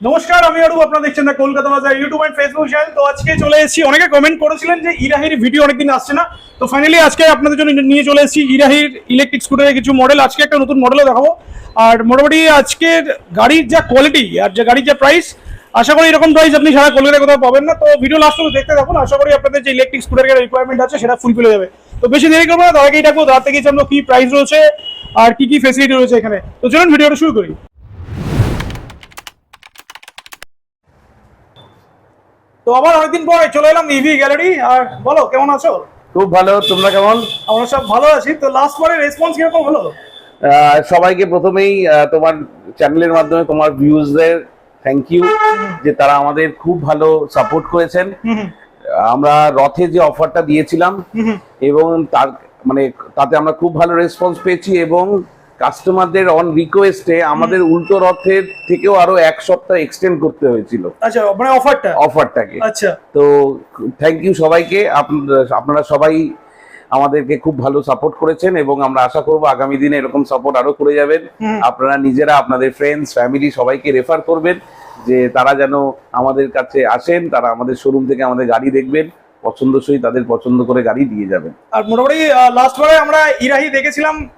নমস্কার, আমি অরূপ, আপনারা দেখছেন না কলকাতা বাজার ইউটিউব এন্ড ফেসবুক চ্যানেল তো আজকে চলে এসেছি, অনেকে কমেন্ট করেছিলেন যে ইরাহির ভিডিও অনেকদিন আসছে না। তো ফাইনালি আজকে আপনাদের জন্য নিয়ে চলে এসেছি ইরাহির ইলেকট্রিক স্কুটারের কিছু মডেল আজকে একটা নতুন মডেলও দেখাবো। আর মোটামুটি আজকের গাড়ির যা কোয়ালিটি আর যে গাড়ির যা প্রাইস আশা করি এরকম প্রাইস আপনি সারা কলকাতায় কোথাও পাবেন না। তো ভিডিও লাস্ট পর্যন্ত দেখতে থাকুন। আশা করি আপনাদের যে ইলেকট্রিক স্কুটারের রিকোয়ারমেন্ট আছে, সেটা ফুলফিল হয়ে যাবে। তো বেশি দেরি করব না, তার আগেই ডাকবো তার থেকে কি প্রাইস রয়েছে আর কি কি ফেসিলিটি রয়েছে এখানে। তো চলুন ভিডিওটা শুরু করি। তো আবার অনেকদিন পরে চলে এলাম ইভি গ্যালারি আর বলো কেমন আছো? খুব ভালো তোমরা কেমন? আমরা সব ভালো আছি। তো লাস্ট পরে রেসপন্স কীরকম হলো? সবাইকে প্রথমেই তোমার চ্যানেলের মাধ্যমে তোমার ভিউজদের থ্যাংক ইউ যে তারা আমাদের খুব ভালো সাপোর্ট করেছেন। আমরা রথে যে অফারটা দিয়েছিলাম এবং তার মানে তাতে আমরা খুব ভালো রেসপন্স পেয়েছি এবং কাস্টমারদের অন রিকোয়েস্টে আমাদের উল্টো রথের থেকেও আরও এক সপ্তাহ এক্সটেন্ড করতে হয়েছিল। আচ্ছা মানে অফারটা অফারটাকে আচ্ছা। তো থ্যাংক ইউ সবাইকে। আপনারা- সবাই আমাদেরকে খুব ভালো সাপোর্ট করেছেন এবং আমরা আশা করব আগামী দিনে এরকম সাপোর্ট আরও করে যাবেন। আপনারা নিজেরা আপনাদের ফ্রেন্ডস ফ্যামিলি সবাইকে রেফার করবেন যে তারা যেন আমাদের কাছে আসেন তারা আমাদের শোরুম থেকে আমাদের গাড়ি দেখবেন পছন্দসই তাদের পছন্দ করে গাড়ি দিয়ে যাবেন। আর মোটামুটি লাস্ট বারে আমরা ইরাহি দেখেছিলাম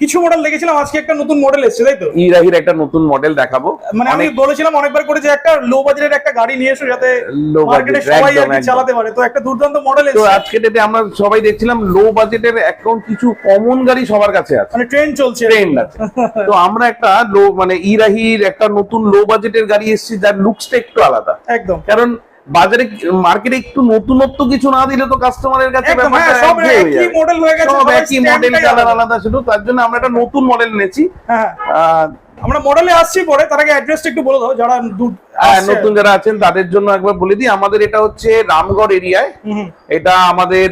কিছু মডেল দেখেছিলাম আজকে একটা নতুন মডেল এসেছে তাই তো? ইরাহির একটা নতুন মডেল দেখাবো। মানে আমি বলেছিলাম অনেকবার করে যে একটা লো বাজেটের একটা গাড়ি নিয়ে এসো যাতে লো মার্কেটে সবাই চালাতে পারে। তো একটা দুর্দান্ত মডেল তো এসেছে। আজকে ডেটে আমরা সবাই দেখছিলাম লো বাজেটের এখন কিছু কমন গাড়ি সবার কাছে আছে। মানে ট্রেন চলছে। ট্রেন্ড আছে। তো আমরা একটা লো মানে ইরাহির একটা নতুন লো বাজেটের গাড়ি এসেছি যার লুকসটা একটু আলাদা। একদম। কারণ বাজারে মার্কেটে একটু নতুনত্ব কিছু না দিলে তো কাস্টমারের কাছে ব্যাপারটা হ্যাঁ সব একই মডেল হয়ে গেছে সব একই মডেল কালার আলাদা। ছিল তার জন্য আমরা একটা নতুন মডেল এনেছি। হ্যাঁ। আহ, আমরা মডেলে আসছি পরে তার আগে অ্যাড্রেসটা একটু বলে দাও যারা দূর নতুন যারা আছেন তাদের জন্য একবার বলে দিই আমাদের এটা হচ্ছে রামগড় এরিয়ায় এটা আমাদের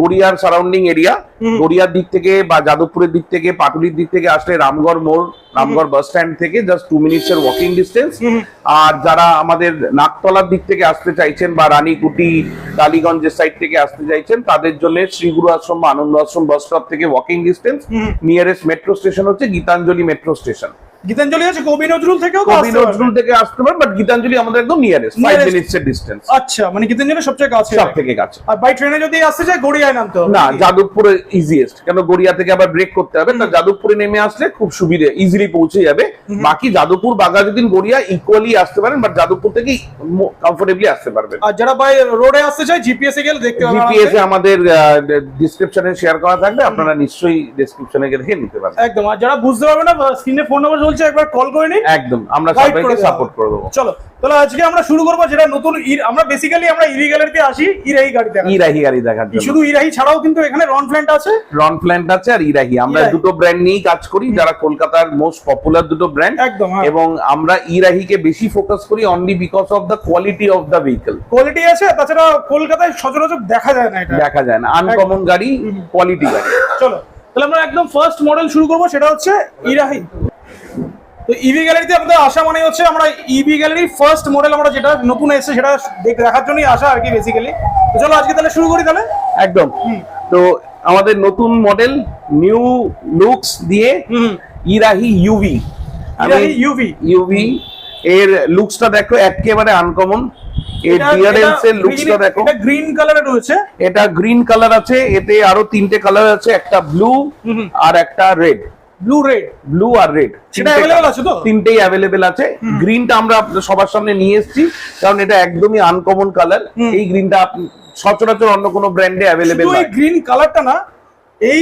গড়িয়ার সারাউন্ডিং এরিয়া গড়িয়ার দিক থেকে বা যাদবপুরের দিক থেকে পাটুলির দিক থেকে আসলে রামগড় মোড় রামগড় বাস স্ট্যান্ড থেকে জাস্ট টু মিনিটস এর ওয়াকিং ডিস্টেন্স আর যারা আমাদের নাকতলার দিক থেকে আসতে চাইছেন বা রানীকুটি টালিগঞ্জের সাইড থেকে আসতে চাইছেন তাদের জন্য শ্রীগুরু আশ্রম বা আনন্দ আশ্রম বাস স্টপ থেকে walking distance nearest metro station হচ্ছে গীতাঞ্জলি মেট্রো স্টেশন গীতাঞ্জলি আছে কবি নজরুল থেকেও কবি নজরুল থেকে আসতে পারেন বাট গীতাঞ্জলি আমাদের একদম নিয়ারেস্ট ফাইভ মিনিটস এর ডিস্টেন্স আচ্ছা মানে গীতাঞ্জলি সবচেয়ে কাছে। সব থেকে কাছে। আর বাই ট্রেনে যদি আসতে চাই গড়িয়ায় নামতে হবে। না যাদবপুরে ইজিয়েস্ট কেন গড়িয়া থেকে আবার ব্রেক করতে হবে? তা যাদবপুরে নেমে আসলে খুব সুবিধে ইজিলি পৌঁছে যাবে। বাকি যাদবপুর বাঘাযতীন গড়িয়া ইকুয়ালি আসতে পারেন বাট যাদবপুর থেকে কমফোর্টেবলি আসতে পারবেন। আর যারা বাই রোডে আসতে চাই জিপিএস এ গেলে দেখতে পাবেন জিপিএস এ আমাদের। ডিসক্রিপশনে শেয়ার করা থাকবে আপনারা নিশ্চয়ই ডেসক্রিপশনে গিয়ে দেখে নিতে পারবেন। একদম আর যারা বুঝতে পারবে না স্ক্রিনে ফোন নাম্বার চলছে একবার কল করে নিন। একদম আমরা সবাইকে সাপোর্ট করে দেবো। চলো। তাহলে আজকে আমরা শুরু করব যেটা নতুন আমরা বেসিক্যালি আমরা ইভি গ্যালারিতে আসি ইরাহি গাড়িতে ইরাহি গাড়ি দেখার জন্য। শুধু ইরাহি ছাড়াও কিন্তু এখানে রন ফ্ল্যান্ট আছে। রন প্ল্যান্ট আছে আর ইরাহি। আমরা দুটো ব্র্যান্ড নিয়েই কাজ করি যারা কলকাতার মোস্ট পপুলার দুটো ব্র্যান্ড একদম হ্যাঁ। এবং আমরা ইরাহিকে বেশি ফোকাস করি only because of the quality of the vehicle quality আছে তাছাড়া কলকাতায় সচরাচর দেখা যায় না এটা। দেখা যায় না। আনকমন গাড়ি কোয়ালিটি গাড়ি। চলো তাহলে আমরা একদম ফার্স্ট মডেল শুরু করব সেটা হচ্ছে ইরাহি। তো ইভি গ্যালারিতে আমাদের আসা মানে হচ্ছে আমরা ইভি গ্যালারির ফার্স্ট মডেল আমরা যেটা নতুন এসেছে সেটা দেখার জন্যই আসা আর কি বেসিক্যালি তো চলো আজকে তাহলে শুরু করি তাহলে? একদম। তো আমাদের নতুন মডেল নিউ লুকস দিয়ে Erahi UV Erahi UV UV এর লুকসটা দেখো একেবারে আনকমন এর ডিয়ারেন্স এর লুকসটা দেখো। এটা গ্রিন কালারে রয়েছে। এটা গ্রিন কালার আছে এতে আরও তিনটে কালার আছে একটা ব্লু আর একটা রেড ব্লু রেড ব্লু আর রেড সেটা available আছে তো? তিনটেই আছে। গ্রিনটা আমরা সবার সামনে নিয়ে এসেছি কারণ এটা একদমই আনকমন কালার। এই গ্রিনটা সচরাচর অন্য কোনো ব্র্যান্ডে গ্রিন কালারটা না এই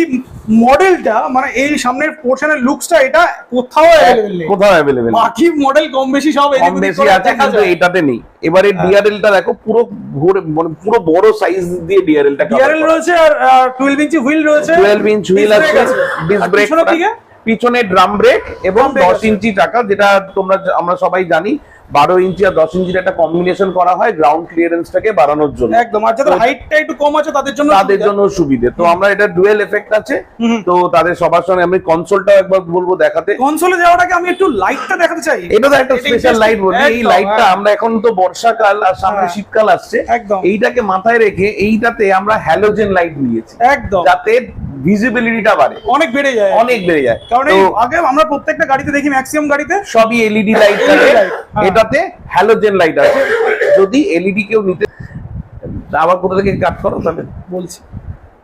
মডেলটা মানে এই সামনের পোর্শনের লুকসটা এটা কোথাও অ্যাভেলেবল নেই। কোথাও অ্যাভেলেবেল বাকি মডেল কম বেশি সব এদিক কম ওদিক বেশি করে আছে দেখা কিন্তু এটাতে নেই। এবারে ডিআরএলটা দেখো পুরো মানে পুরো বড় সাইজ দিয়ে ডিআরএলটা ডিআরএল রয়েছে আর টুয়েলভ ইঞ্চি হুইল রয়েছে। 12 ইঞ্চ হুইল আছে ডিস্ক ব্রেক পিছনে ড্রাম ব্রেক এবং দশ ইঞ্চি টাকা যেটা তোমরা আমরা সবাই জানি। বারো ইঞ্চি আর দশ ইঞ্চির একটা কম্বিনেশন করা হয় গ্রাউন্ড ক্লিয়ারেন্সটাকে বাড়ানোর জন্য। একদম আর যাদের হাইটটা একটু কম আছে তাদের জন্য তাদের জন্য সুবিধে। তো আমরা এটা ডুয়েল এফেক্ট আছে। তো তাদের সবার সঙ্গে আমি কনসোলটাও একবার বলব দেখাতে। কনসোলে যাওয়ার আগে আমি একটু লাইটটা দেখাতে চাই। এটা তো একটা স্পেশাল লাইট বলি এই লাইটটা হ্যাঁ। আমরা এখন তো বর্ষাকাল আর সামনে হ্যাঁ। শীতকাল আসছে। একদম। এইটাকে মাথায় রেখে এইটাতে আমরা হ্যালোজেন লাইট নিয়েছি। একদম। যাতে ভিজিবিলিটিটা বাড়ে। অনেক বেড়ে যায়। অনেক বেড়ে যায়। কারণ আগে আমরা প্রত্যেকটা গাড়িতে দেখি ম্যাক্সিমাম গাড়িতে সবই এলইডি লাইট থাকে। হ্যাঁ। হ্যালোজেন লাইট আছে। যদি এলইডি কেউ নিতে আবার কোথা থেকে কাট করো? তাহলে বলছি।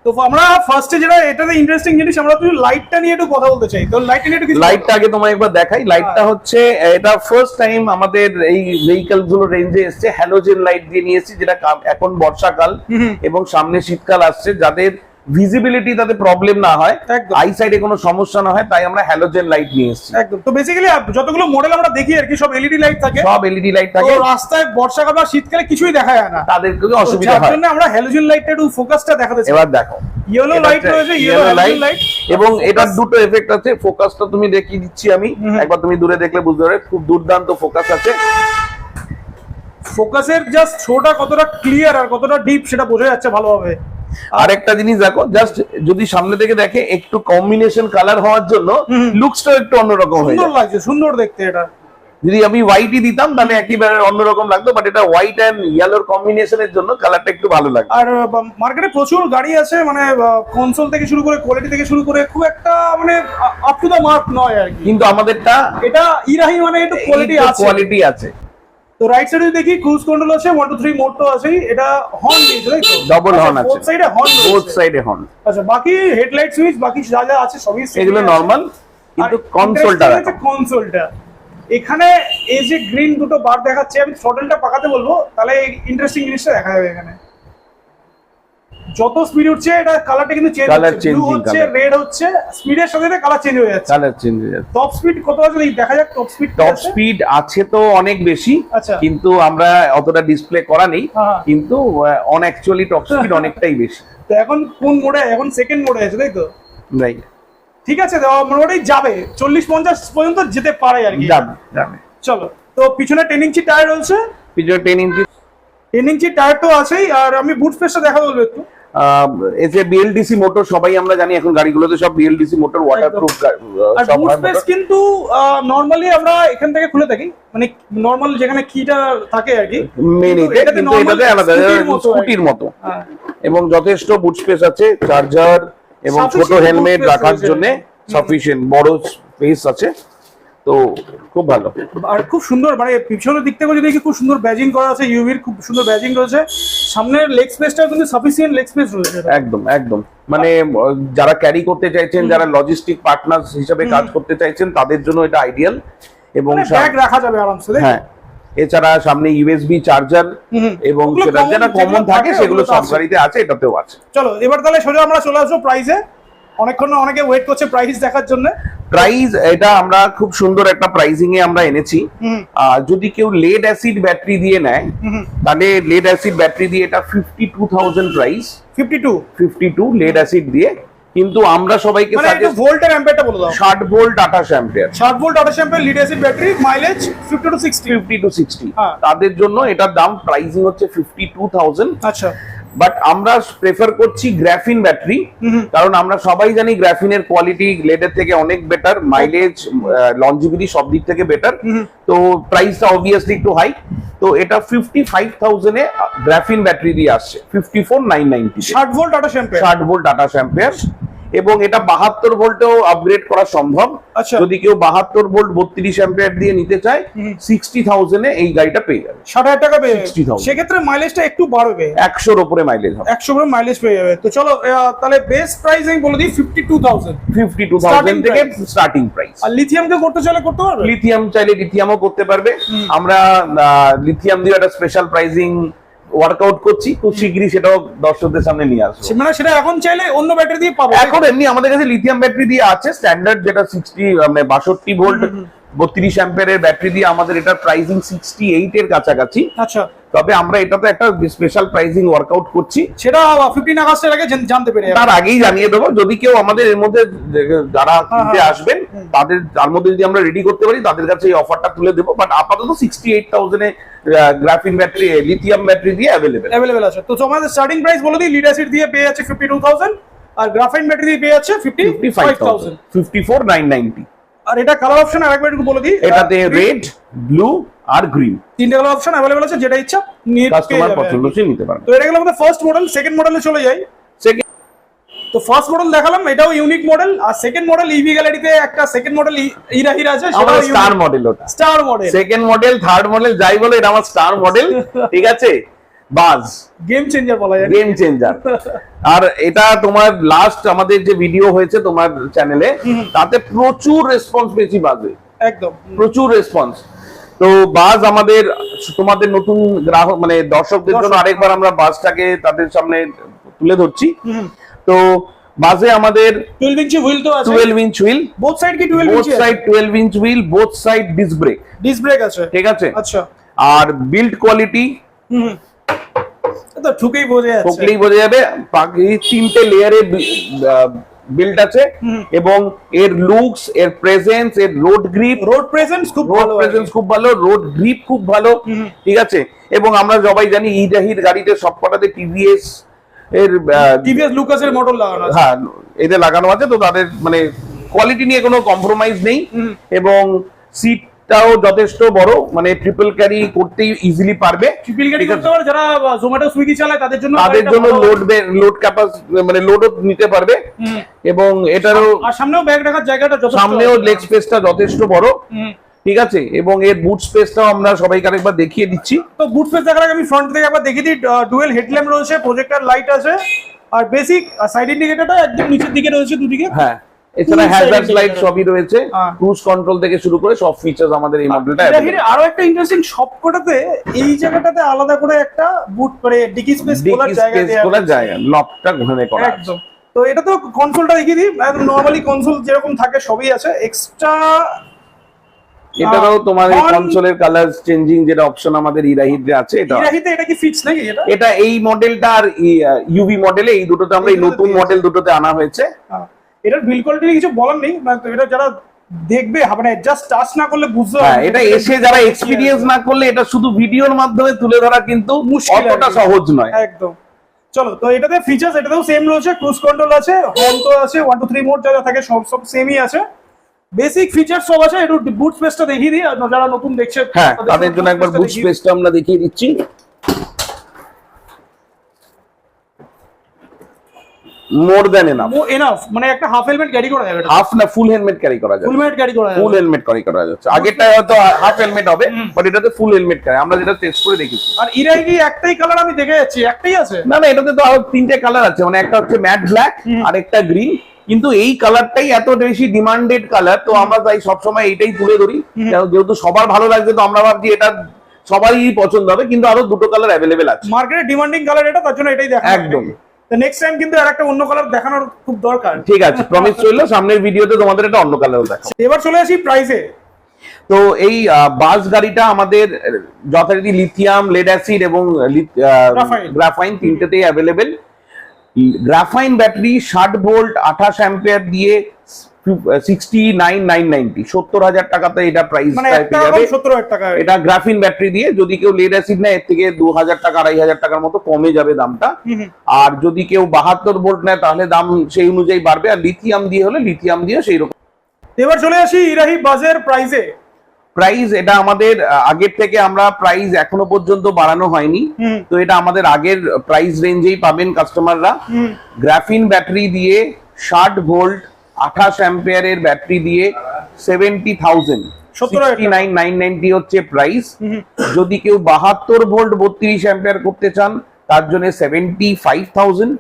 তো আমরা ফার্স্টে যেটা এটাতে ইন্টারেস্টিং জিনিস আমরা একটু লাইটটা নিয়ে একটু কথা বলতে চাই। তো লাইটটা নিয়ে একটু লাইটটা আগে তোমায় একবার দেখাই। লাইটটা হচ্ছে এটা ফার্স্ট টাইম আমাদের এই ভেহিকলগুলো রেঞ্জে এসছে। হ্যালোজেন লাইট দিয়ে নিয়েছি যেটা এখন বর্ষাকাল এবং সামনে শীতকাল আসছে। যাদের ভিজিবিলিটি তাতে প্রবলেম না হয়। আই সাইডে কোনো সমস্যা না হয় তাই আমরা হ্যালোজেন লাইট নিয়ে এসেছি। একদম। তো বেসিক্যালি যতগুলো মডেল আমরা দেখি আর কি সব এলইডি লাইট থাকে। সব এলইডি লাইট থাকে। রাস্তায় বর্ষাকাল বা শীতকালে কিছুই দেখা যায় না। তাদের কোনো তো অসুবিধা হয়। জন্য আমরা হ্যালোজেন লাইটটা একটু ফোকাসটা দেখাতে এবার দেখো। ইয়েলো লাইট রয়েছে ইয়েলো লাইট লাইট এবং এটার দুটো এফেক্ট আছে ফোকাসটা তুমি দেখিয়ে দিচ্ছি আমি। একবার তুমি দূরে দেখলে বুঝতে পারবে খুব দুর্দান্ত ফোকাস আছে। ফোকাসের জাস্ট শোটা কতটা ক্লিয়ার আর কতটা ডিপ সেটা বোঝা যাচ্ছে ভালোভাবে। আরেকটা জিনিস দেখো জাস্ট যদি সামনে থেকে দেখে একটু কম্বিনেশন কালার হওয়ার জন্য। লুকসটা একটু অন্যরকম হয়ে সুন্দর যায়। লাগছে সুন্দর দেখতে এটা। যদি আমি হোয়াইটই দিতাম তাহলে একেবারে অন্যরকম লাগতো বাট এটা হোয়াইট অ্যান্ড ইয়েলোর কম্বিনেশনের জন্য কালারটা একটু ভালো লাগে। আর মার্কেটে প্রচুর গাড়ি আছে মানে কনসোল থেকে শুরু করে কোয়ালিটি থেকে শুরু করে খুব একটা মানে আপ টু দা মার্ক নয় আর কি। কিন্তু আমাদেরটা এটা ইরাহি মানে একটু কোয়ালিটি আছে। কোয়ালিটি আছে। তো রাইট সাইডে দেখি ক্রুজ কন্ট্রোল আছে ওয়ান টু থ্রি মোড তো আছেই। এটা হর্ন দিয়েছে তাই তো? ডাবল হর্ন আছে। বোথ সাইডে হর্ন বোথ সাইডে হর্ন আচ্ছা বাকি হেডলাইট সুইচ বাকি যা যা আছে সবই সেম এগুলো নরমাল কিন্তু কনসোলটা আছে কনসোলটা এখানে এই যে গ্রিন দুটো বার দেখাচ্ছে আমি থ্রটলটা পাকাতে বলব তাহলে ইন্টারেস্টিং জিনিসটা দেখা যাবে এখানে। যত স্পিড উঠছে এটা কালারটা কিন্তু চেঞ্জ হচ্ছে। ব্লু হচ্ছে রেড হচ্ছে স্পিডের সাথে সাথে কালার চেঞ্জ হয়ে যাচ্ছে। কালার চেঞ্জ হয়ে যাচ্ছে। টপ স্পিড কত আছে? দেখি দেখা যাক টপ স্পিড টপ স্পিড আছে তো অনেক বেশি আচ্ছা। কিন্তু আমরা অতটা ডিসপ্লে করা নেই হ্যাঁ। কিন্তু অন অ্যাকচুয়ালি টপ স্পিড অনেকটাই বেশি। তো এখন কোন মোডে এখন সেকেন্ড মোডে আছে তাই তো? রাইট ঠিক আছে মোটামুটি যাবে। চল্লিশ পঞ্চাশ পর্যন্ত যেতে পারে আর কি। যাবে যাবে। চলো তো পিছনে টেন ইঞ্চি টায়ার রয়েছে। পিছনে ten inch ten inch tyre তো আছেই আর আমি বুট স্পেসটা দেখা বলব একটু। এই যে বিএলডিসি মোটর সবাই আমরা জানি এখন গাড়িগুলোতে সব বিএলডিসি মোটর ওয়াটারপ্রুফ সব কিন্তু নর্মালি আমরা এখান থেকে খুলে থাকি। মানে নর্মাল যেখানে কিটা থাকে আর কি। কিন্তু এটাতে আলাদা মতো স্কুটির মতো। হ্যাঁ। এবং যথেষ্ট বুট স্পেস আছে চার্জার এবং ছোট হেলমেট রাখার। জন্য সাফিসিয়েন্ট বড় স্পেস আছে। তো খুব ভালো। আর খুব সুন্দর মানে পিছনের দিক থেকে যদি দেখি খুব সুন্দর ব্যাজিং করা আছে ইউভির খুব সুন্দর ব্যাজিং রয়েছে। সামনের লেগ স্পেসটা কিন্তু সাফিসিয়েন্ট লেগ স্পেস রয়েছে। একদম একদম। মানে যারা ক্যারি করতে চাইছেন যারা লজিস্টিক পার্টনার হিসাবে কাজ করতে চাইছেন তাদের জন্য এটা আইডিয়াল এবং মানে ব্যাগ রাখা যাবে আরামসে হ্যাঁ। এছাড়া সামনে ইউএসবি চার্জার। এবং সেটা যেটা কমন থাকে সেগুলো সব গাড়িতে আছে। এটাতেও আছে। চলো এবার তাহলে সোজা আমরা চলে আসব প্রাইসে অনেকক্ষণ অনেকে ওয়েট করছে প্রাইস দেখার জন্য। প্রাইস এটা আমরা খুব সুন্দর একটা প্রাইসিং এ আমরা এনেছি। যদি কেউ লেড অ্যাসিড ব্যাটারি দিয়ে নেয় তাহলে লেড অ্যাসিড ব্যাটারি দিয়ে এটা fifty two thousand price fifty two fifty two lead acid দিয়ে। কিন্তু আমরা সবাইকে মানে একটু ভোল্টের অ্যাম্পিয়ারটা বলে দাও। ষাট ভোল্ট আঠাশ অ্যাম্পিয়ার ষাট ভোল্ট আঠাশ ampere lead acid battery mileage fifty two sixty fifty two sixty হ্যাঁ। তাদের জন্য এটার দাম প্রাইসিং হচ্ছে ফিফটি টু থাউজেন্ড আচ্ছা। বাট আমরা প্রেফার করছি গ্রাফিন ব্যাটারি কারণ আমরা সবাই জানি গ্রাফিনের কোয়ালিটি লেডের থেকে অনেক বেটার মাইলেজ লঞ্জিবিলিটি সব দিক থেকে বেটার। তো প্রাইসটা অবভিয়াসলি একটু হাই তো এটা ফিফটি ফাইভ থাউজেন্ডে গ্রাফিন ব্যাটারি দিয়ে আসছে। ফিফটি ফোর নাইন নাইনটি ষাট ভোল্ট ডাটা শ্যাম্পিয়ার ষাট ভোল্ট ডাটা অ্যাম্পিয়ার এবং এটা বাহাত্তর ভোল্টেও আপগ্রেড করা সম্ভব। আচ্ছা। যদি কেউ বাহাত্তর ভোল্ট বত্রিশ অ্যাম্পিয়ার দিয়ে নিতে চায় সিক্সটি থাউজেন্ডে এই গাড়িটা পেয়ে যাবে। ষাট হাজার টাকা পেয়ে যাবে। 60,000 সেক্ষেত্রে মাইলেজটা একটু বাড়বে। একশোর ওপরে মাইলেজ হবে। একশো করে মাইলেজ পেয়ে যাবে। তো চলো তাহলে বেস্ট প্রাইস আমি বলে দিই fifty two thousand fifty two thousand থেকে স্টার্টিং প্রাইস আর লিথিয়ামকে করতে চাইলে করতে পারবে? লিথিয়াম চাইলে লিথিয়ামও করতে পারবে। আমরা লিথিয়াম দিয়ে একটা স্পেশাল প্রাইজিং ওয়ার্কআউট করছি খুব শীঘ্রই সেটাও দর্শকদের সামনে নিয়ে আসব। মানে সেটা এখন চাইলে অন্য ব্যাটারি দিয়ে পাবো এখন এমনি আমাদের কাছে লিথিয়াম ব্যাটারি দিয়ে আছে স্ট্যান্ডার্ড যেটা সিক্সটি মানে বাষট্টি ভোল্ট বত্রিশ অ্যাম্পিয়ারের ব্যাটারি দিয়ে আমাদের এটার প্রাইসিং সিক্সটি এইট এর কাছাকাছি। আচ্ছা। তবে আমরা এটাতে একটা স্পেশাল প্রাইসিং ওয়ার্কআউট করছি। সেটা ফিফটিন আগস্টের আগে জানতে পেরে তার আগেই জানিয়ে দেবো যদি কেউ আমাদের এর মধ্যে যারা কিনতে হ্যাঁ। আসবেন তাদের তার মধ্যে যদি আমরা রেডি করতে পারি তাদের কাছে এই অফারটা তুলে দেবো। বাট আপাতত সিক্সটি এইট থাউজেন্ডে গ্রাফিন ব্যাটারি লিথিয়াম ব্যাটারি দিয়ে অ্যাভেলেবেল অ্যাভেলেবেল আছে। তো তোমাদের স্টার্টিং প্রাইস বলে দিই লিড অ্যাসিড দিয়ে পেয়ে যাচ্ছে ফিফটি টু থাউজেন্ড আর গ্রাফাইন ব্যাটারি দিয়ে পেয়ে যাচ্ছে fifty five thousand fifty four nine ninety আর এটা কালার অপশন আরেকবার একটু বলে দিই। এটাতে রেড ব্লু আর গ্রিন তিনটে কালার অপশন অ্যাভেলেবেল আছে যেটা ইচ্ছা নিয়ে কাস্টমার। পছন্দ সে নিতে পারবে। তো এটা গেলে আমাদের ফার্স্ট মডেল সেকেন্ড মডেলে চলে যাই। Second- তো ফার্স্ট মডেল দেখালাম এটাও ইউনিক মডেল আর সেকেন্ড মডেল ইভি গ্যালারিতে একটা সেকেন্ড মডেল ইরাহির আছে আমার স্টার মডেল ওটা। Star model second model third model যাই বলে এটা আমার স্টার মডেল ঠিক আছে? বাজ। গেম চেঞ্জার বলা যায়। গেম চেঞ্জার আর এটা তোমার লাস্ট আমাদের যে ভিডিও হয়েছে তোমার চ্যানেলে তাতে প্রচুর রেসপন্স পেয়েছি বাজে। একদম। প্রচুর রেসপন্স তো বাস আমাদের তোমাদের নতুন গ্রাহক মানে দর্শকদের জন্য আরেকবার আমরা বাসটাকে তাদের সামনে তুলে ধরছি। তো বাসে আমাদের 12 ইঞ্চি হুইল তো আছে। Twelve inch wheel both side কি 12 both inch side twelve inch wheel both side disc brake disc brake আছে। ঠিক আছে? আচ্ছা। আর বিল্ড কোয়ালিটি হুম। তো ঠুকেই বোঝা যাচ্ছে। পকলেই বোঝা যাবে। বাকি তিনটে লেয়ারে বিল্ড আছে এবং এর লুকস এর প্রেজেন্স এর রোড গ্রিপ রোড প্রেজেন্স খুব ভালো প্রেজেন্স খুব ভালো রোড গ্রিপ খুব ভালো ঠিক আছে? এবং আমরা সবাই জানি ইডাহির গাড়িতে সবকটাতে টিভিএস এর টিভিএস লুকাসের মোটর লাগানো আছে। হ্যাঁ এতে লাগানো আছে তো তাদের মানে কোয়ালিটি নিয়ে কোনো কম্প্রোমাইজ নেই। এবং সিটটাও যথেষ্ট বড় মানে ট্রিপল ক্যারি করতেই ইজিলি পারবে। ট্রিপল ক্যারি করতে পারে যারা জোম্যাটো সুইগি চালায় তাদের জন্য তাদের জন্য লোড লোড ক্যাপাসিটি মানে লোডও নিতে পারবে। এবং এটারও আর সামনেও ব্যাগ রাখার জায়গাটা যথেষ্ট সামনেও লেগ স্পেসটা যথেষ্ট বড়। ঠিক আছে? এবং এর বুট স্পেসটাও আমরা সবাইকে আরেকবার দেখিয়ে দিচ্ছি। তো বুট স্পেস দেখার আগে আমি ফ্রন্ট থেকে একবার দেখিয়ে দিই ডুয়েল হেডল্যাম্প রয়েছে প্রজেক্টর লাইট আছে আর বেসিক সাইড ইন্ডিকেটরটা একদম নিচের দিকে রয়েছে দুদিকে। হ্যাঁ। এছাড়া হ্যাজার্ড লাইট সবই রয়েছে। হ্যাঁ। ক্রুজ কন্ট্রোল থেকে শুরু করে সব ফিচার্স আমাদের এই মডেলটা আরও একটা ইন্টারেস্টিং সবকটাতে এই জায়গাটাতে আলাদা করে একটা বুট করে ডিকি স্পেস খোলার জায়গা স্পেস জায়গা লকটা ঘুরে করা একদম। তো এটা তো কনসোলটা দেখিয়ে দিই। একদম কনসোল যেরকম থাকে সবই আছে। এক্সট্রা এটারও তোমার কনসোলের কালার চেঞ্জিং যেটা অপশন আমাদের ইরাহিতে আছে এটা। ইরাহিতে এটা কি ফিক্স নাকি এটা? এটা এই মডেলটা আর ইউভি মডেলে এই দুটোতে আমরা এই এই নতুন মডেল দুটোতে আনা হয়েছে। হ্যাঁ। এটার বিল কোয়ালিটি কিছু বলার নেই মানে এটা যারা দেখবে মানে জাস্ট টাচ না করলে বুঝতে হ্যাঁ পারবে এটা এসে যারা এক্সপিরিয়েন্স না করলে এটা শুধু ভিডিওর মাধ্যমে তুলে ধরা কিন্তু মুশকিল অতটা সহজ নয়। একদম। চলো তো এটাতে ফিচার্স এটাতেও সেম রয়েছে ক্রুজ কন্ট্রোল আছে হর্ন তো আছে ওয়ান টু থ্রি মোড যা থাকে সব সব সেমই আছে। বেসিক ফিচার্স সব আছে একটু বুট স্পেসটা দেখিয়ে দিই যারা নতুন দেখছে হ্যাঁ তাদের জন্য একবার বুট স্পেসটা আমরা দেখিয়ে দিচ্ছি। মোর দ্যান এনাফ এনাফ মানে একটা হাফ হেলমেট ক্যারি করা যাবে হাফ না ফুল হেলমেট ক্যারি করা যাবে। ফুল হেলমেট ক্যারি করা ফুল হেলমেট ক্যারি করা যাচ্ছে। আগেরটা হয়তো হাফ হেলমেট হবে বাট এটাতে ফুল হেলমেট ক্যারি আমরা যেটা টেস্ট করে দেখেছি। আর একটাই কালার আমি দেখে যাচ্ছি? একটাই আছে? না না এটাতে তো আরও তিনটে কালার আছে। মানে একটা হচ্ছে ম্যাট ব্ল্যাক আর একটা গ্রিন কিন্তু এই কালারটাই এত বেশি ডিমান্ডেড কালার তো আমরা তাই সবসময় এইটাই তুলে ধরি। যেহেতু সবার ভালো লাগছে তো আমরা ভাবছি এটা সবারই পছন্দ হবে কিন্তু আরও দুটো কালার অ্যাভেলেবেল আছে। মার্কেটে ডিমান্ডিং কালার এটা তার জন্য এটাই দেখা একদম। তো নেক্সট টাইম কিন্তু আর একটা অন্য কালার দেখানোর খুব দরকার। ঠিক আছে প্রমিস রইল সামনের ভিডিওতে তোমাদের এটা অন্য কালারও দেখাবো। এবার চলে আসি প্রাইসে তো এই বাস গাড়িটা আমাদের যথারীতি লিথিয়াম লেড অ্যাসিড এবং. গ্রাফাইন তিনটেতেই অ্যাভেলেবেল গ্রাফাইন ব্যাটারি ষাট ভোল্ট আঠাশ অ্যাম্পিয়ার দিয়ে সিক্সটি নাইন নাইন সত্তর হাজার টাকাতে এটা প্রাইস মানে একটা পেয়ে যাবে। সত্তর হাজার টাকা। এটা গ্রাফিন ব্যাটারি দিয়ে যদি কেউ লেড অ্যাসিড নেয় এর থেকে দু হাজার টাকা আড়াই হাজার টাকার মতো কমে যাবে দামটা। হুম হুম। আর যদি কেউ বাহাত্তর ভোল্ট নেয় তাহলে দাম সেই অনুযায়ী বাড়বে। আর লিথিয়াম দিয়ে হলে লিথিয়াম দিয়ে সেই রকম। এবার চলে আসি ইরাহি বাজের প্রাইসে প্রাইস এটা আমাদের আগের থেকে আমরা প্রাইস এখনও পর্যন্ত বাড়ানো হয়নি। তো এটা আমাদের আগের প্রাইস রেঞ্জেই পাবেন কাস্টমাররা গ্রাফিন ব্যাটারি দিয়ে ষাট ভোল্ট আঠাশ অ্যাম্পিয়ারের ব্যাটারি দিয়ে সেভেন্টি থাউজেন্ড 70,000 টাকা। নাইন নাইন নাইনটি হচ্ছে প্রাইস যদি কেউ বাহাত্তর ভোল্ট বত্রিশ অ্যাম্পিয়ার করতে চান তার জন্য সেভেন্টি ফাইভ থাউজেন্ড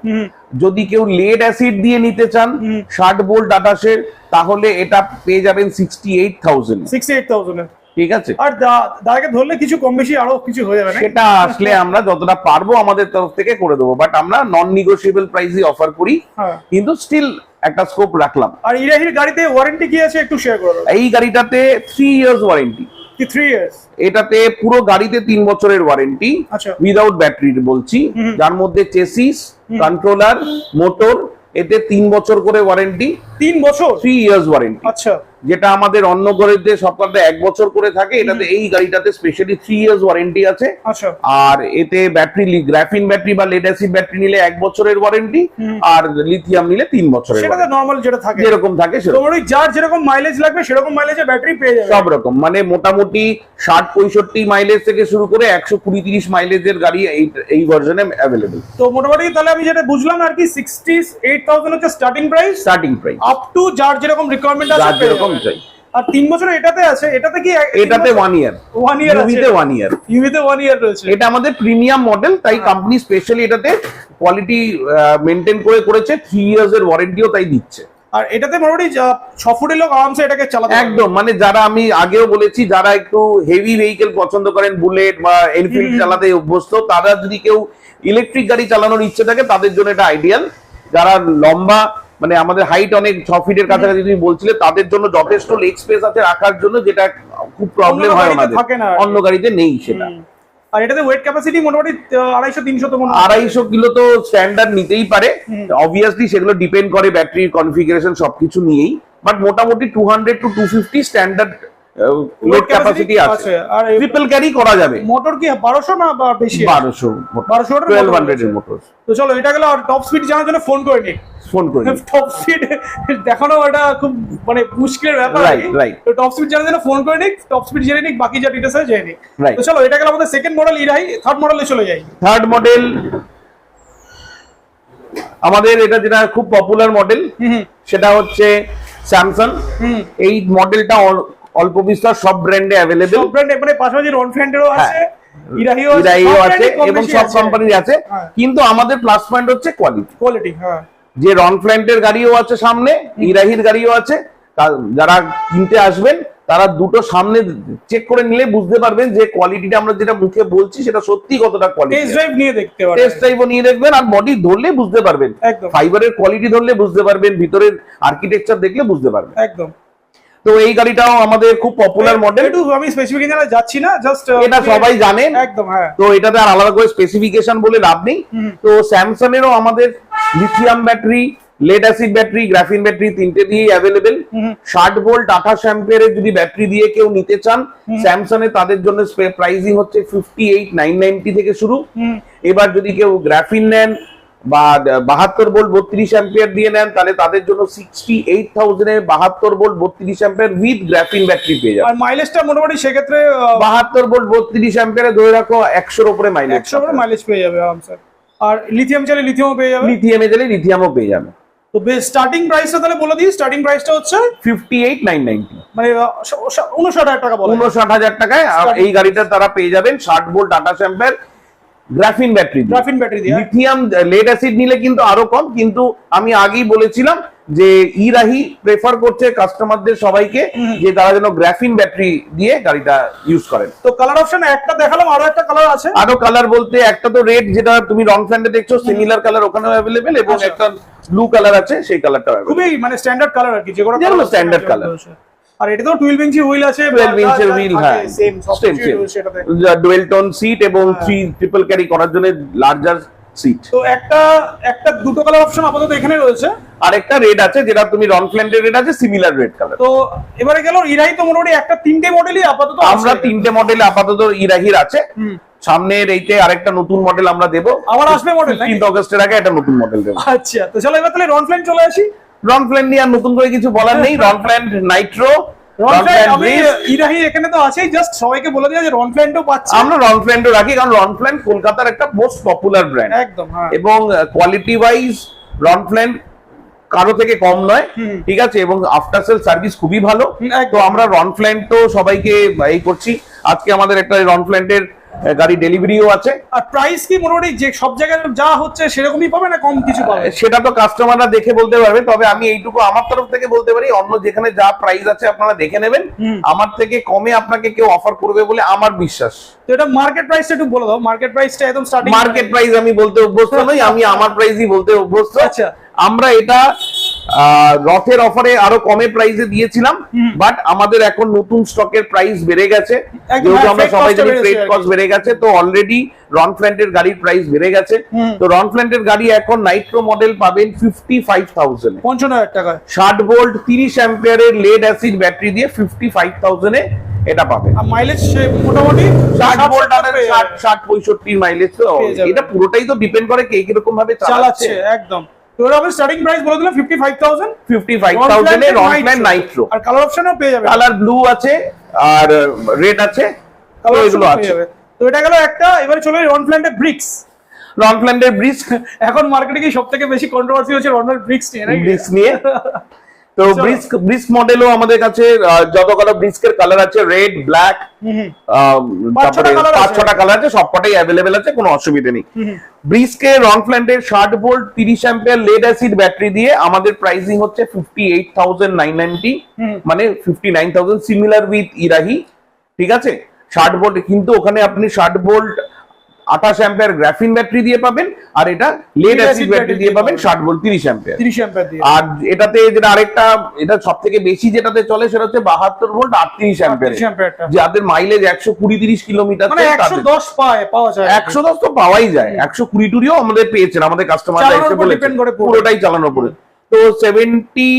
যদি কেউ লেড অ্যাসিড দিয়ে নিতে চান ষাট ভোল্ট আঠাশের তাহলে এটা পেয়ে যাবেন sixty eight thousand sixty eight thousand ঠিক আছে? আর দাদাকে ধরলে কিছু কম বেশি আরও কিছু হয়ে যাবে সেটা আসলে আমরা যতটা পারব আমাদের তরফ থেকে করে দেবো বাট আমরা নন নিগোসিয়েবল প্রাইসই অফার করি হ্যাঁ। কিন্তু স্টিল একটা স্কোপ রাখলাম। আর ইরাহির গাড়িতে ওয়ারেন্টি কি আছে একটু শেয়ার করে এই গাড়িটাতে থ্রি ইয়ার্স ওয়ারেন্টি কি থ্রি ইয়ার্স এটাতে পুরো গাড়িতে তিন বছরের ওয়ারেন্টি উইদাউট ব্যাটারির বলছি যার মধ্যে চেসিস কন্ট্রোলার মোটর এতে তিন বছর করে ওয়ারেন্টি তিন বছর? থ্রি ইয়ার্স ওয়ারেন্টি আচ্ছা। যেটা আমাদের অন্য সবকটা এক বছর করে থাকে এটাতে এই গাড়িটাতে স্পেশালি থ্রি ইয়ার্স ওয়ারেন্টি আছে। আচ্ছা। আর এতে ব্যাটারি গ্রাফিন ব্যাটারি বা লেড অ্যাসিড ব্যাটারি নিলে এক বছরের ওয়ারেন্টি আর লিথিয়াম নিলে তিন বছরের সেটা। নর্মাল যেটা থাকে। যেরকম থাকে সেরকম। যার যেরকম মাইলেজ লাগবে সেরকম মাইলেজের ব্যাটারি পেয়ে যাবে। সব রকম। মানে মোটামুটি ষাট পঁয়ষট্টি মাইলেজ থেকে শুরু করে একশো কুড়ি তিরিশ মাইলেজের গাড়ি এই এই ভার্জনে অ্যাভেলেবেল তো মোটামুটি তাহলে আমি যেটা বুঝলাম আর কি সিক্সটি এইট থাউজেন্ড হচ্ছে starting price starting price up to যার যেরকম রিকোয়ারমেন্ট আছে যার যেরকম চাই। আর তিন বছর এটাতে আছে এটাতে কি এটাতে ওয়ান ইয়ার ওয়ান ইয়ার ইউভিতে ওয়ান ইয়ার ইউভিতে ওয়ান ইয়ার রয়েছে। এটা আমাদের প্রিমিয়াম মডেল তাই হ্যাঁ। কোম্পানি স্পেশালি এটাতে কোয়ালিটি মেনটেন করে করেছে থ্রি ইয়ার্স এর ওয়ারেন্টিও তাই দিচ্ছে। আর এটাতে মোটামুটি ছ ফুটের লোক আরামসে এটাকে চালাতে একদম মানে যারা আমি আগেও বলেছি যারা একটু হেভি ভেহিকেল পছন্দ করেন বুলেট বা এনফিল্ড চালাতে অভ্যস্ত তারা যদি কেউ ইলেকট্রিক গাড়ি চালানোর ইচ্ছে থাকে তাদের জন্য এটা আইডিয়াল যারা লম্বা মানে আমাদের হাইট অনেক ছ ফিটের কাছাকাছি তুমি বলছিলে তাদের জন্য যথেষ্ট লেগ স্পেস আছে রাখার জন্য যেটা খুব প্রবলেম অন্য হয় গাড়িতে ওনাদের। অন্য গাড়িতে নেই সেটা। আর এটাতে ওয়েট ক্যাপাসিটি মোটামুটি আড়াইশো তিনশো তো আড়াইশো কিলো তো স্ট্যান্ডার্ড নিতেই পারে। অবভিয়াসলি সেগুলো ডিপেন্ড করে ব্যাটারির কনফিগারেশন সবকিছু নিয়েই। বাট মোটামুটি two hundred two two fifty standard load capacity আছে। আর ট্রিপল ক্যারি করা যাবে। মোটর কি বারোশো না বা বেশি? বারোশো 1200 ওটার টুয়েলভ motor হান্ড্রেড এর মোটর তো চলো এটা গেল আর টপ স্পিড জানার জন্য ফোন করে নিই ফোন করে। টপ স্পিড দেখানো এটা খুব মানে মুশকিলের ব্যাপার Right, right. তো টপ স্পিড জানার জন্য ফোন করে নিক টপ স্পিড জেনে নিক বাকি যা ডিটেলস আছে জেনে নিক। তো চলো এটা গেল আমাদের সেকেন্ড মডেল ইরাই থার্ড মডেলে চলে যাই। থার্ড মডেল আমাদের এটা যেটা খুব পপুলার মডেল হুম সেটা হচ্ছে স্যামসাং এই মডেলটা অল্প বিস্তর সব ব্র্যান্ডে অ্যাভেলেবেল সব ব্র্যান্ড মানে পাশাপাশি রন ফ্রেন্ডেরও আছে ইরাহিও আছে এবং সব কোম্পানির আছে। হ্যাঁ। কিন্তু আমাদের প্লাস পয়েন্ট হচ্ছে কোয়ালিটি কোয়ালিটি হ্যাঁ। যে রন ফ্ল্যান্টের গাড়িও আছে সামনে ইরাহির গাড়িও আছে। যারা কিনতে আসবেন তারা দুটো সামনে চেক করে নিলে বুঝতে পারবেন যে কোয়ালিটিটা আমরা যেটা মুখে বলছি সেটা সত্যি কতটা টেস্ট কোয়ালিটি ড্রাইভ নিয়ে দেখতে টেস্ট নিয়ে দেখবেন আর বডি ধরলে বুঝতে পারবেন। ফাইবারের কোয়ালিটি ধরলে বুঝতে পারবেন ভিতরের আর্কিটেকচার দেখলে বুঝতে পারবেন। একদম। তো এই গাড়িটাও আমাদের খুব পপুলার মডেল আমি স্পেসিফিকেশনে যাচ্ছি না জাস্ট এটা সবাই জানেন। একদম হ্যাঁ। তো এটাতে আর আলাদা করে স্পেসিফিকেশন বলে লাভ নেই। তো স্যামসাং এরও আমাদের lithium battery lead acid battery graphene battery তিনটে দিয়েই অ্যাভেলেবেল। ষাট ভোল্ট আঠাশ অ্যাম্পিয়ারের যদি ব্যাটারি দিয়ে কেউ নিতে চান স্যামসাং এ তাদের জন্য প্রাইসিং হচ্ছে ফিফটি এইট নাইন নাইনটি থেকে শুরু। এবার যদি কেউ গ্রাফিন নেন বা বাহাত্তর ভোল্ট বত্রিশ অ্যাম্পিয়ার দিয়ে নেন তাহলে তাদের জন্য সিক্সটি এইট থাউজেন্ডের বাহাত্তর ভোল্ট বত্রিশ অ্যাম্পিয়ার উইথ গ্রাফিন ব্যাটারি পেয়ে যাবে আর মাইলেজটা মোটামুটি সেক্ষেত্রে বাহাত্তর ভোল্ট বত্রিশ অ্যাম্পিয়ারে ধরে রাখো একশোর উপরে মাইলেজ একশো করে মাইলেজ পেয়ে যাবে আরামসে। আর লিথিয়াম চাইলে লিথিয়ামও পেয়ে যাবে। লিথিয়ামে গেলে লিথিয়ামও পেয়ে যাবে। তো স্টার্টিং প্রাইসটা তাহলে বলে দিই স্টার্টিং প্রাইসটা হচ্ছে ফিফটি এইট নাইন নাইনটি মানে উনষাট হাজার টাকা। উনষাট হাজার টাকায় এই গাড়িটা তারা পেয়ে যাবেন ষাট ভোল্ট আঠাশ ampere graphene battery graphene battery দিয়ে লিথিয়াম লেড অ্যাসিড নিলে কিন্তু আরও কম কিন্তু আমি আগেই বলেছিলাম যে ইরাহি প্রেফার করছে কাস্টমারদের সবাইকে যে তারা যেন গ্রাফিন ব্যাটারি দিয়ে গাড়িটা ইউজ করেন। তো কালার অপশন একটা দেখালাম আরও একটা কালার আছে। আরও কালার বলতে একটা তো রেড যেটা তুমি রং ফ্যান্ডে দেখছ সিমিলার কালার ওখানেও অ্যাভেলেবেল এবং আচ্ছা। একটা ব্লু কালার আছে সেই available। খুবই মানে স্ট্যান্ডার্ড কালার আর কি যেগুলো standard colour। আর এটা তো 12 ইঞ্চি হুইল আছে 12 ইঞ্চের হুইল হ্যাঁ সেম সেটাতে। ডুয়েল টোন সিট এবং হ্যাঁ। থ্রি ট্রিপল ক্যারি করার জন্য লার্জার সিট তো একটা একটা দুটো কালার অপশন আপাতত এখানে রয়েছে। আর একটা রেড আছে যেটা তুমি রন ফ্ল্যান্ডের রেড আছে সিমিলার রেড কালার তো এবারে গেল ইরাই তো মোটামুটি একটা তিনটে মডেলই আপাতত আমরা তিনটে মডেল আপাতত ইরাহির আছে। সামনের এইতে আরেকটা নতুন মডেল আমরা দেবো। আবার আসবে মডেল নাকি? ফিফটিন্থ অগস্টের আগে একটা নতুন মডেল দেবো। আচ্ছা তো চলো এবার তাহলে রন ফ্ল্যান চলে আসি। রন ফ্ল্যান্ড নিয়ে আর নতুন করে কিছু বলার নেই। রন ফ্ল্যান্ড নাইট্রো এখানে তো আছেই জাস্ট সবাইকে বলে যে রন পাচ্ছে। আমরা রন ফ্ল্যান্ডও রাখি কারণ রন ফ্ল্যান্ড কলকাতার একটা মোস্ট পপুলার ব্র্যান্ড একদম হ্যাঁ। এবং কোয়ালিটি ওয়াইজ রন ফ্ল্যান্ড কারও থেকে কম নয়। ঠিক আছে? এবং আফটার সেল সার্ভিস খুবই ভালো। তো আমরা রন ফ্ল্যান্ড তো সবাইকে এই করছি। আজকে আমাদের একটা রন ফ্ল্যান্ডের গাড়ি ডেলিভারিও আছে। আর প্রাইস কি মোটামুটি যে সব জায়গায় যা হচ্ছে সেরকমই পাবে না কম কিছু পাবে? সেটা তো কাস্টমাররা দেখে বলতে পারবে তবে আমি এইটুকু আমার তরফ থেকে বলতে পারি অন্য যেখানে যা প্রাইস আছে আপনারা দেখে নেবেন। আমার থেকে কমে আপনাকে কেউ অফার করবে বলে আমার বিশ্বাস। তো এটা মার্কেট প্রাইসটা একটু বলে দাও মার্কেট প্রাইসটা একদম স্টার্টিং মার্কেট প্রাইস আমি বলতে অভ্যস্ত নই আমি আমার প্রাইসই বলতে অভ্যস্ত। আচ্ছা। আমরা এটা রথের অফারে আরও কমে প্রাইসে দিয়েছিলাম বাট আমাদের এখন নতুন স্টকের প্রাইস বেড়ে গেছে। যেহেতু আমরা সবাই জানি ফ্রেড কস্ট বেড়ে গেছে তো অলরেডি রন ফ্ল্যান্টের গাড়ির প্রাইস বেড়ে গেছে। তো রন ফ্ল্যান্টের গাড়ি এখন নাইট্রো মডেল পাবেন ফিফটি ফাইভ থাউজেন্ড পঞ্চান্ন হাজার টাকায়। ষাট ভোল্ট তিরিশ অ্যাম্পিয়ারের লেড অ্যাসিড ব্যাটারি দিয়ে ফিফটি ফাইভ থাউজেন্ডে এটা পাবেন। আর মাইলেজ মোটামুটি ষাট ভোল্ট ষাট ষাট পঁয়ষট্টি মাইলেজ তো এটা পুরোটাই তো ডিপেন্ড করে কে কীরকম ভাবে চালাচ্ছে একদম। স্টার্টিং প্রাইস বলে দিলাম নাইট্রো আর কালার অপশনও পেয়ে যাবে কালার ব্লু আছে আর রেড আছে তো এগুলো আছে। তো এটা গেল একটা এবারে চলে ব্রিক্স এখন মার্কেটে কি সব থেকে বেশি কন্ট্রোভার্সি হচ্ছে ব্রিক্স নিয়ে ব্রিজ নিয়ে। তো ব্রিস্ক ব্রিস্ক মডেলও আমাদের কাছে যত কটা ব্রিজের কালার আছে রেড ব্ল্যাক হুম। পাঁচ ছটা কালার আছে সবকটাই অ্যাভেলেবেল আছে কোনো অসুবিধা নেই ব্রিজকে রনফ্ল্যান্ডের ষাট ভোল্ট তিরিশ অ্যাম্পিয়ার লেড অ্যাসিড ব্যাটারি দিয়ে আমাদের প্রাইসিং হচ্ছে fifty eight thousand nine ninety. মানে fifty nine thousand similar with Erahi ঠিক আছে ষাট ভোল্ট কিন্তু ওখানে আপনি ষাট ভোল্ট আঠাশ অ্যাম্পিয়ার গ্রাফিন ব্যাটারি দিয়ে পাবেন আর এটা লেড অ্যাসিড ব্যাটারি দিয়ে পাবেন। ষাট ভোল্ট তিরিশ অ্যাম্পিয়ার তিরিশ অ্যাম্পিয়ার আর এটাতে যেটা আরেকটা এটা সব থেকে বেশি যেটাতে চলে সেটা হচ্ছে বাহাত্তর ভোল্ট আটত্রিশ অ্যাম্পিয়ার 38 অ্যাম্পিয়ারটা। যাদের মাইলেজ একশো কুড়ি তিরিশ কিলোমিটার মানে একশো দশ পায় পাওয়া যায় একশো দশ তো পাওয়াই যায়। একশো কুড়ি টুরিও আমাদের পেয়েছেন আমাদের কাস্টমার এসে করে পুরোটাই চালানোর উপরে। তো seventy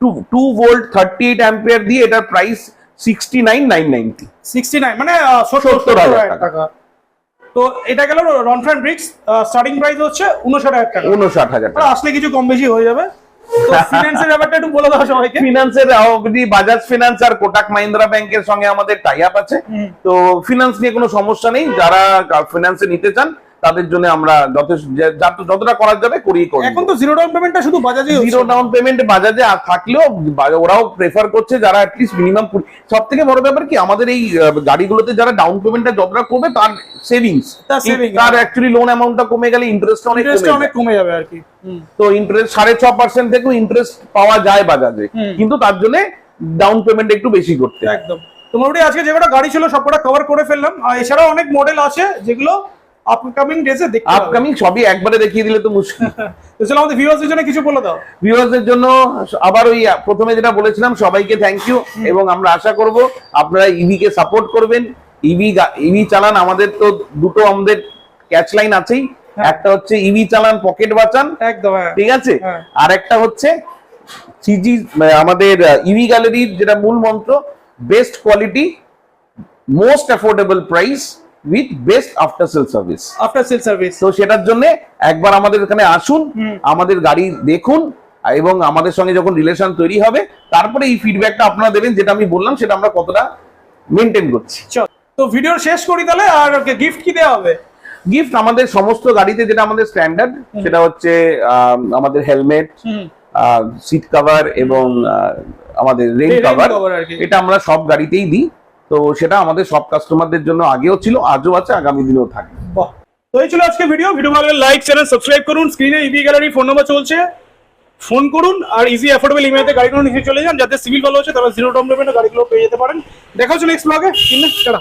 two two volt thirty eight ampere দিয়ে এটার price sixty nine nine ninety sixty nine মানে সত্তর হাজার টাকা। তো এটা গেল ব্রিক্স স্টার্টিং প্রাইস হচ্ছে উনষাট হাজার টাকা। উনষাট হাজার টাকা। আসলে কিছু কম বেশি হয়ে যাবে। ফিনান্সের ব্যাপারটা একটু বলে দাও সবাইকে। ফিনান্সের অবধি বাজাজ ফিনান্স আর কোটাক মাহিন্দ্রা ব্যাংকের সঙ্গে আমাদের টাই আপ আছে তো ফিনান্স নিয়ে কোনো সমস্যা নেই। যারা ফিনান্সে নিতে চান তাদের জন্য আমরা যথেষ্ট যতটা করা যাবে করিয়ে করি এখন তো জিরো ডাউন পেমেন্টটা শুধু বাজাজে জিরো ডাউন পেমেন্ট বাজাজে আর থাকলেও ওরাও প্রেফার করছে যারা অ্যাটলিস্ট মিনিমাম সব থেকে বড় ব্যাপার কি আমাদের এই গাড়িগুলোতে যারা ডাউন পেমেন্টটা যতটা করবে তার সেভিংস তার। অ্যাকচুয়ালি লোন অ্যামাউন্টটা কমে গেলে ইন্টারেস্ট অনেক অনেক কমে যাবে আর কি। তো ইন্টারেস্ট সাড়ে ছ পার্সেন্ট থেকেও ইন্টারেস্ট পাওয়া যায় বাজাজে। কিন্তু তার জন্য ডাউন পেমেন্ট একটু বেশি করতে একদম। তো মোটামুটি আজকে যে কটা গাড়ি ছিল সবকটা কভার করে ফেললাম। আর এছাড়াও অনেক মডেল আছে যেগুলো আপকামিং ডেজে দেখতে আপকামিং সবই একবারে দেখিয়ে দিলে তো মুশকিল। তো চলো আমাদের ভিউয়ার্সদের জন্য কিছু বলে দাও। ভিউয়ার্সদের জন্য আবার ওই প্রথমে যেটা বলেছিলাম সবাইকে থ্যাংক ইউ এবং আমরা আশা করব আপনারা ইভি কে সাপোর্ট করবেন। ইভি ইভি চালান আমাদের তো দুটো আমাদের ক্যাচ লাইন আছেই। হ্যাঁ। একটা হচ্ছে ইভি চালান পকেট বাঁচান। একদম হ্যাঁ। ঠিক আছে? হ্যাঁ। আর একটা হচ্ছে সিজি আমাদের ইভি গ্যালারির যেটা মূল মন্ত্র best quality most affordable price with best after sale service after sale service তো সেটার জন্য একবার আমাদের এখানে আসুন আমাদের গাড়ি দেখুন এবং আমাদের সঙ্গে যখন রিলেশন তৈরি হবে তারপরে এই ফিডব্যাকটা আপনারা দেবেন যেটা আমি বললাম সেটা আমরা কতটা মেনটেন করছি। চল। তো ভিডিও শেষ করি তাহলে আর গিফট কি দেওয়া হবে? গিফট আমাদের সমস্ত গাড়িতে যেটা আমাদের স্ট্যান্ডার্ড সেটা হচ্ছে আম, আমাদের হেলমেট সিট কভার এবং আমাদের রেইন rain কভার। এটা আমরা সব গাড়িতেই দিই। তো সেটা আমাদের সব কাস্টমারদের জন্য আগেও ছিল, আজও আছে, আগামী দিনেও থাকবে। তো এই ছিল আজকে ভিডিও ভিডিও ভালো লাইক চ্যানেল সাবস্ক্রাইব করুন। স্ক্রিনে ইবি গ্যালারি ফোন নাম্বার চলছে। ফোন করুন আর ইজি অ্যাফোর্ডেবল ইমেতে গাড়িগুলো নিয়ে চলে যান। যাতে সিভিল ভালো হচ্ছে, তারা জিরো ডাউন পেমেন্টে গাড়িগুলো পেয়ে যেতে পারেন। দেখা হচ্ছে নেক্সট ব্লগে টাটা।